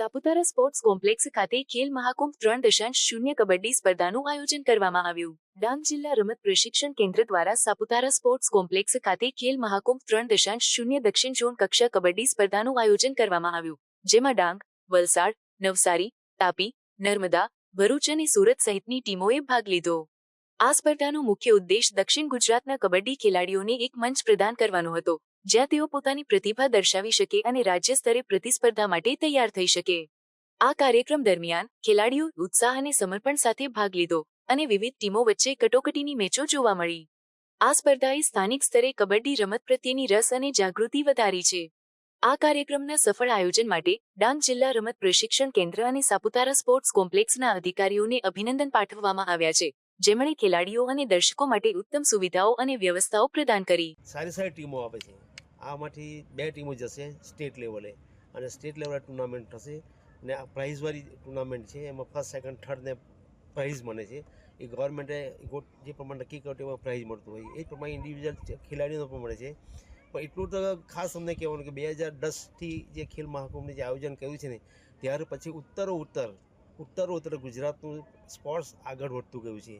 Saputara sports complex ખાતે ખેલ મહાકુંભ ત્રણ દશાંશ શૂન્ય કબડ્ડી સ્પર્ધાનું આયોજન કરવામાં આવ્યું. ડાંગ જિલ્લા રમત પ્રશિક્ષણ કેન્દ્ર દ્વારા સાપુતારા સ્પોર્ટ્સ કોમ્પ્લેક્સ ખાતે ખેલ મહાકુંભ ત્રણ દશાંશ શૂન્ય દક્ષિણ ઝોન કક્ષા કબડ્ડી સ્પર્ધાનું આયોજન કરવામાં આવ્યું. જેમાં ડાંગ, વલસાડ, નવસારી, તાપી, નર્મદા, ભરૂચ અને સુરત સહિતની ટીમોએ ભાગ લીધો. આ સ્પર્ધાનો મુખ્ય ઉદ્દેશ દક્ષિણ ગુજરાતના કબડ્ડી ખેલાડીઓને એક મંચ પ્રદાન કરવાનો હતો. જ્યાં તેઓ પોતાની પ્રતિભા દર્શાવી શકે અને રાજ્ય સ્તરે પ્રતિસ્પર્ધા માટે તૈયાર થઈ શકે. આ કાર્યક્રમ દરમિયાન ખેલાડીઓ ઉત્સાહ અને સમર્પણ સાથે ભાગ લીધો અને વિવિધ ટીમો વચ્ચે કટોકટીની મેચો જોવા મળી. આ સ્પર્ધાએ સ્થાનિક સ્તરે કબડ્ડી રમત પ્રત્યેની રસ અને જાગૃતિ વધારી છે. આ કાર્યક્રમના સફળ આયોજન માટે ડાંગ જિલ્લા રમત પ્રશિક્ષણ કેન્દ્ર અને સાપુતારા સ્પોર્ટ્સ કોમ્પ્લેક્સના અધિકારીઓને અભિનંદન પાઠવવામાં આવ્યા છે. જેમણે ખેલાડીઓ અને દર્શકો માટે ઉત્તમ સુવિધાઓ અને વ્યવસ્થાઓ પ્રદાન કરી. સારી સારી ટીમો આવે છે. આમાંથી બે ટીમો જશે સ્ટેટ લેવલે. અને સ્ટેટ લેવલે ટુર્નામેન્ટ થશે. ને આ પ્રાઇઝવાળી ટુર્નામેન્ટ છે. એમાં ફર્સ્ટ સેકન્ડ થર્ડને પ્રાઇઝ મળે છે. એ ગવર્મેન્ટે જે પ્રમાણે નક્કી કર્યું એમાં પ્રાઇઝ મળતું હોય. એ પ્રમાણે ઇન્ડિવિજ્યુઅલ ખેલાડીઓને પણ મળે છે. પણ એટલું તો ખાસ અમને કહેવાનું કે બે હજાર દસથી જે ખેલ મહાકુંભનું જે આયોજન કર્યું છે ને, ત્યાર પછી ઉત્તરો ઉત્તર ઉત્તરો ઉત્તર ગુજરાતનું સ્પોર્ટ્સ આગળ વધતું ગયું છે.